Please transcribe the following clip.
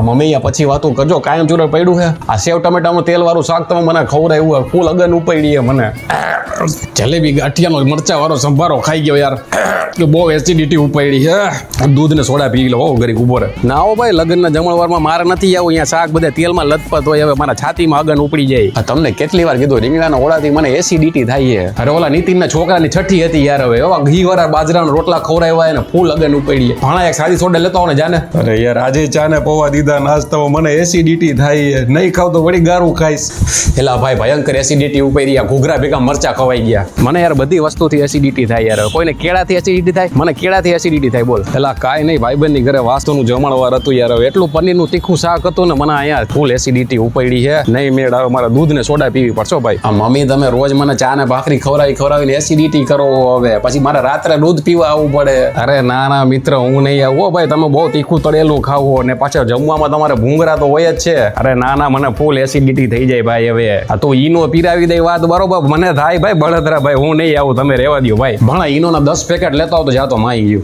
Mummy પછી વાતો કરજો, કાયમ ચોરે પડ્યું છે. આ સેવ ટમેટાનું તેલ વાળું શાક તમે મને ખવડાવ્યું ફૂલ અગન ઉપાડી મને. જલેબી, ગાંઠિયાનો મરચા વાળો સંભારો ખાઈ ગયો યાર. બહુ એસિડિટી ઉપાડી છે. દૂધ ને સોડા પી લો હો ગરીબ ઊભો રહે. ના હો ભાઈ, લગ્નના જમણવારમાં મારે નથી આવું, અહીંયા શાક બધા તેલમાં લથપથ હોય, હવે મારા છાતીમાં અગન ઉપડી જાય. તમને કેટલી વાર કીધું, રીંગણાના ઓળાથી મને એસિડિટી થાય છે. અરે ઓલા નીતિનના છોકરાની છઠ્ઠી હતી યાર હવે એવા ઘી વાળા બાજરાના રોટલા ખવડાવ્યા ને ફૂલ અગન ઉપાડીએ ભાણા એક સાદી સોડે લેતો ને જાને. અરે યાર, આજે ચાને પૌવા દીધા નાસ્તા મને એસિડિટી થાય નહીં ખાવ તો વળી ગારું ખાઈશ. એલા ભાઈ, ભયંકર એસિડિટી ઉપડી આ ઘૂઘરા ભેગા મરચા ખવાઈ ગયા. મને યાર બધી વસ્તુથી એસિડિટી થાય યાર. કોઈને કેળાથી એસિડિટી થાય? મને કેળાથી એસિડિટી થાય, બોલ. એલા કાંઈ નહીં, ભાઈબંધની ઘરે વાસ્તુનું જમણવાર હતું યાર. એટલું પનીરનું તીખું શાક હતું ને, મને અહીંયા ફૂલ એસિડિટી ઉપડી છે. નહીં, મેળ આવે, મારા દૂધ ને સોડા પીવી પડશો ભાઈ. આ મમ્મી, તમે રોજ મને ચા ને ભાખરી ખવડાવી ખવડાવીને એસિડિટી કરો હવે. પછી મારે રાત્રે દૂધ પીવા આવવું પડે. અરે ના ના, મિત્ર, હું નહીં આવું. ભાઈ, તમે બહુ તીખું તળેલું ખાવો ને પાછા જમવામાં તમારે ભૂંગરા તો હોય જ છે. અરે ના ના, મને ફૂલ એસિડિટી થઈ જાય ભાઈ હવે. આ તો ઈનો પીરાવી દે વાત બરોબર. મને થાય ભાઈ બળદરા ભાઈ, હું નહીં આવું, તમે રહેવા દો ભાઈ. ભણા ઈનો ના દસ પેકેટ લેતા હો તો જાતો માઈ ગયું.